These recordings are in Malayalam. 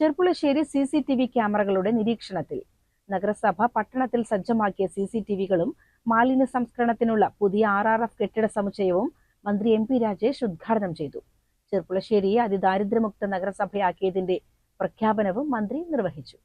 Cherpulassery C C T V ക്യാമറകളുടെ നിരീക്ഷണത്തിൽ നഗരസഭ പട്ടണത്തിൽ സജ്ജമാക്കിയ സി സി ടി വികളും മാലിന്യ സംസ്കരണത്തിനുള്ള പുതിയ ആർ ആർ എഫ് കെട്ടിട സമുച്ചയവും മന്ത്രി എം പി രാജേഷ് ഉദ്ഘാടനം ചെയ്തു. ചെർപ്പുളശ്ശേരിയെ അതിദാരിദ്ര്യമുക്ത നഗരസഭയാക്കിയതിന്റെ പ്രഖ്യാപനവും മന്ത്രി നിർവഹിച്ചു.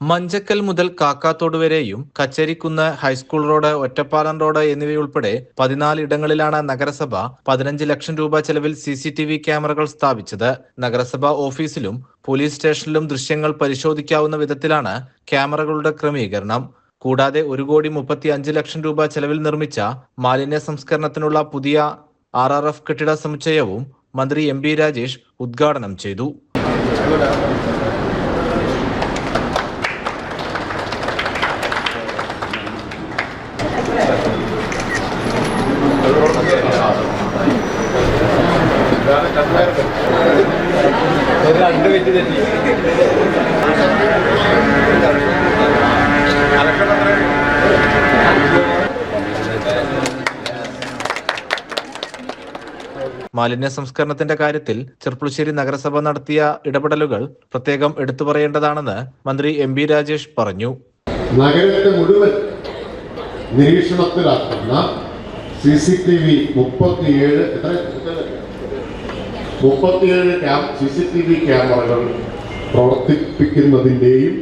മഞ്ചക്കൽ മുതൽ കാക്കാത്തോട് വരെയും Kacherikkunnu high school road Ottapalam road എന്നിവയുൾപ്പെടെ പതിനാല് ഇടങ്ങളിലാണ് നഗരസഭ പതിനഞ്ച് ലക്ഷം രൂപ ചെലവിൽ സി ക്യാമറകൾ സ്ഥാപിച്ചത്. നഗരസഭ ഓഫീസിലും പോലീസ് സ്റ്റേഷനിലും ദൃശ്യങ്ങൾ പരിശോധിക്കാവുന്ന വിധത്തിലാണ് ക്യാമറകളുടെ ക്രമീകരണം. കൂടാതെ ഒരു കോടി മുപ്പത്തി അഞ്ച് ലക്ഷം രൂപ ചെലവിൽ നിർമ്മിച്ച മാലിന്യ സംസ്കരണത്തിനുള്ള പുതിയ ആർ ആർ എഫ് കെട്ടിട സമുച്ചയവും മന്ത്രി എം പി രാജേഷ് ഉദ്ഘാടനം ചെയ്തു. മാലിന്യ സംസ്കരണത്തിന്റെ കാര്യത്തിൽ ചെർപ്പുളശ്ശേരി നഗരസഭ നടത്തിയ ഇടപെടലുകൾ പ്രത്യേകം എടുത്തു പറയേണ്ടതാണെന്ന് മന്ത്രി എം ബി രാജേഷ് പറഞ്ഞു. നഗരത്തെ മുഴുവൻ നിരീക്ഷണത്തിലാക്കുന്ന സി സി ടി വി മുപ്പത്തിയേഴ് എത്ര മുപ്പത്തിയേഴ് സി സി ടി വി ക്യാമറകൾ പ്രവർത്തിപ്പിക്കുന്നതിന്റെയും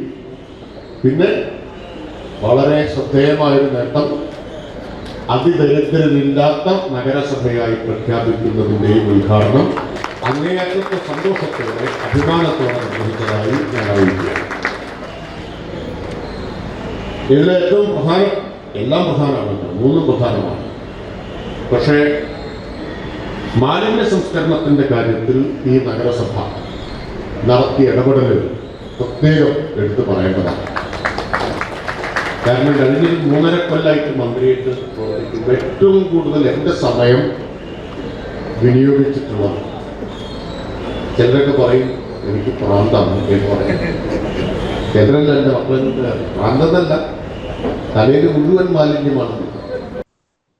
പിന്നെ വളരെ ശ്രദ്ധേയമായൊരു നേട്ടം അതിദരിദ്രരില്ലാത്ത നഗരസഭയായി പ്രഖ്യാപിക്കുന്നതിന്റെയും ഉദ്ഘാടനം അങ്ങേയറ്റത്തെ സന്തോഷത്തോടെ അഭിമാനത്തോടെ നിർവഹിച്ചതായി ഞാൻ അറിയിക്കുകയാണ്. ഇതിൽ ഏറ്റവും പ്രധാനം എല്ലാം പ്രധാനമാണ് മൂന്നും പ്രധാനമാണ്. പക്ഷേ മാലിന്യ സംസ്കരണത്തിന്റെ കാര്യത്തിൽ ഈ നഗരസഭ നടത്തിയ ഇടപെടലുകൾ പ്രത്യേകം എടുത്തു പറയേണ്ടതാണ്. കാരണം കഴിഞ്ഞ മൂന്നര കൊല്ലായിട്ട് മന്ത്രിയായിട്ട് പ്രവർത്തിക്കുമ്പോൾ ഏറ്റവും കൂടുതൽ എന്റെ സമയം വിനിയോഗിച്ചിട്ടുള്ളത് ചിലരൊക്കെ പറയും എനിക്ക് പ്രാന്താണ് എന്ന് പറയും. ചിലരല്ല എന്റെ മക്കളുടെ പ്രാന്തല്ല തലയിൽ മുഴുവൻ മാലിന്യമാണ്.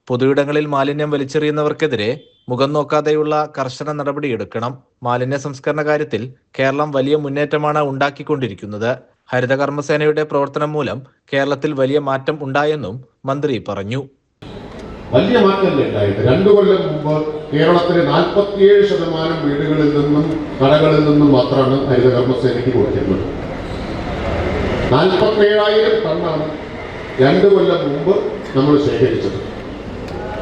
പൊതുയിടങ്ങളിൽ മാലിന്യം വലിച്ചെറിയുന്നവർക്കെതിരെ മുഖം നോക്കാതെയുള്ള കർശന നടപടിയെടുക്കണം മാലിന്യ സംസ്കരണ കാര്യത്തിൽ കേരളം വലിയ മുന്നേറ്റമാണ് ഉണ്ടാക്കിക്കൊണ്ടിരിക്കുന്നത്. ഹരിതകർമ്മസേനയുടെ പ്രവർത്തനം മൂലം കേരളത്തിൽ വലിയ മാറ്റം ഉണ്ടായെന്നും മന്ത്രി പറഞ്ഞു. വലിയ മാറ്റമല്ലേ ഉണ്ടായിട്ട് രണ്ടു കൊല്ലം മുമ്പ് കേരളത്തിലെ നാൽപ്പത്തിയേഴ് ശതമാനം വീടുകളിൽ നിന്നും കടകളിൽ നിന്നും മാത്രമാണ് ഹരിതകർമ്മസേനയ്ക്ക് കൊടുക്കുന്നത് നാൽപ്പത്തേഴായിരം ടണ്ണാണ് രണ്ട് കൊല്ലം മുമ്പ് നമ്മൾ ശേഖരിച്ചത്.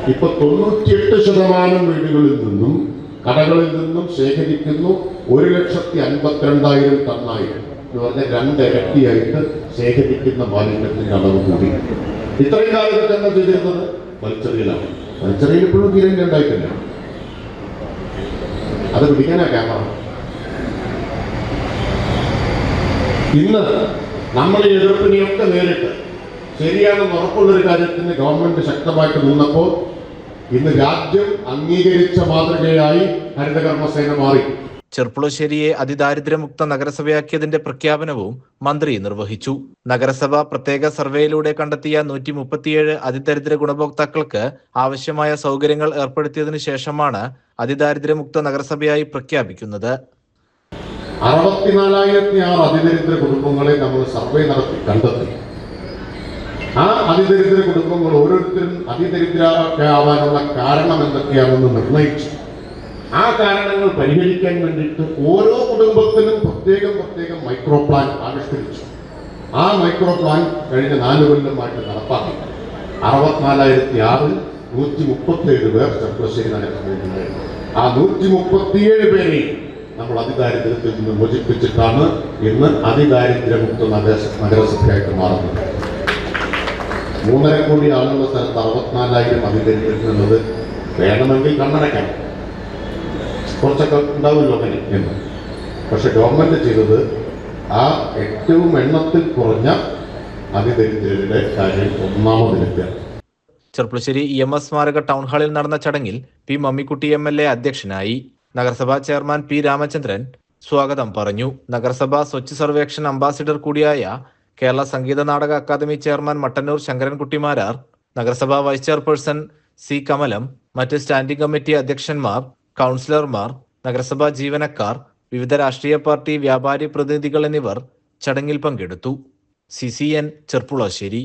ഇപ്പൊ തൊണ്ണൂറ്റിയെട്ട് ശതമാനം വീടുകളിൽ നിന്നും കടകളിൽ നിന്നും ശേഖരിക്കുന്നു ഒരു ലക്ഷത്തി അൻപത്തിരണ്ടായിരം തന്നായിരം എന്ന് പറഞ്ഞാൽ രണ്ടിരട്ടിയായിട്ട് ശേഖരിക്കുന്ന മാലിന്യത്തിന്റെ അളവ് കൂടി. ഇത്രയും കാലത്ത് എന്താ ചെയ്തിരുന്നത്? വലിച്ചെറിയലാണ്. വലിച്ചെറിയൽ ഇപ്പോഴും തീരെ ഉണ്ടായിട്ടില്ല. അത് പിടിക്കാനാ ക്യാമറ. ഇന്ന് നമ്മൾ ഈ എതിർപ്പിനെയൊക്കെ നേരിട്ട് ശരിയാണെന്ന് ഉറപ്പുള്ളൊരു കാര്യത്തിന് ഗവൺമെന്റ് ശക്തമായിട്ട് നിന്നപ്പോൾ ഇന്ന് രാജ്യം അംഗീകരിച്ച മാതൃകയായി ഹരിതകർമ്മസേന മാറി. ചെർപ്പുളശ്ശേരിയെ അതിദാരിദ്ര്യമുക്ത നഗരസഭയാക്കിയതിന്റെ പ്രഖ്യാപനവും മന്ത്രി നിർവഹിച്ചു. നഗരസഭ പ്രത്യേക സർവേയിലൂടെ കണ്ടെത്തിയ നൂറ്റി മുപ്പത്തിയേഴ് അതിദരിദ്ര ഗുണഭോക്താക്കൾക്ക് ആവശ്യമായ സൗകര്യങ്ങൾ ഏർപ്പെടുത്തിയതിനു ശേഷമാണ് അതിദാരിദ്ര്യമുക്ത നഗരസഭയായി പ്രഖ്യാപിക്കുന്നത്. അറുപത്തിനാലായിരത്തി ആറ് അതിദരിദ്ര കുടുംബങ്ങളെ നമ്മൾ സർവേ നടത്തി കണ്ടെത്തി. ആ അതിദരിദ്ര കുടുംബങ്ങൾ ഓരോരുത്തരും അതിദരിദ്രാവാനുള്ള കാരണം എന്തൊക്കെയാണെന്ന് നിർണയിച്ചു. ആ കാരണങ്ങൾ പരിഹരിക്കാൻ വേണ്ടിയിട്ട് ഓരോ കുടുംബത്തിനും പ്രത്യേകം പ്രത്യേകം മൈക്രോ പ്ലാൻ ആവിഷ്കരിച്ചു. ആ മൈക്രോ പ്ലാൻ കഴിഞ്ഞ നാല് കൊല്ലമായിട്ട് നടപ്പാക്കി. അറുപത്തിനാലായിരത്തി ആറിൽ നൂറ്റി മുപ്പത്തിയേഴ് പേർ നഗരസഭയിലുണ്ടായിരുന്നു ആ നൂറ്റി മുപ്പത്തിയേഴ് പേരെ നമ്മൾ അതിദാരിദ്ര്യത്തിൽ നിന്ന് മോചിപ്പിച്ചിട്ടാണ് ഇന്ന് അതിദാരിദ്ര്യമുക്ത നഗര നഗരസഭയായിട്ട് മാറുന്നത്. മൂന്നര കോടി ആളുള്ള സ്ഥലത്ത് അറുപത്തിനാലായിരം അധികരിക്കുന്നു എന്നത് വേണമെങ്കിൽ കണ്ണടയ്ക്കാം കുറച്ചൊക്കെ ഉണ്ടാവുമല്ലോ അങ്ങനെ എന്ന്. പക്ഷെ ഗവൺമെന്റ് ചെയ്തത് ആ ഏറ്റവും എണ്ണത്തിൽ കുറഞ്ഞ അതിദരിദ്രരുടെ കാര്യം ഒന്നാമതിലെത്തുക ചെർപ്പുളശ്ശേരി ഇ എം എസ് സ്മാരക ടൗൺ ഹാളിൽ നടന്ന ചടങ്ങിൽ P Mammikutty M L A അധ്യക്ഷനായി നഗരസഭാ ചെയർമാൻ പി രാമചന്ദ്രൻ സ്വാഗതം പറഞ്ഞു. നഗരസഭാ സ്വച്ഛ് സർവേക്ഷൻ അംബാസിഡർ കൂടിയായ കേരള സംഗീത നാടക അക്കാദമി ചെയർമാൻ മട്ടന്നൂർ ശങ്കരൻകുട്ടിമാരാർ നഗരസഭാ വൈസ് ചെയർപേഴ്സൺ സി കമലം മറ്റ് സ്റ്റാൻഡിംഗ് കമ്മിറ്റി അധ്യക്ഷന്മാർ കൗൺസിലർമാർ നഗരസഭാ ജീവനക്കാർ വിവിധ രാഷ്ട്രീയ പാർട്ടി വ്യാപാരി പ്രതിനിധികൾ എന്നിവർ ചടങ്ങിൽ പങ്കെടുത്തു. C C N Cherpulassery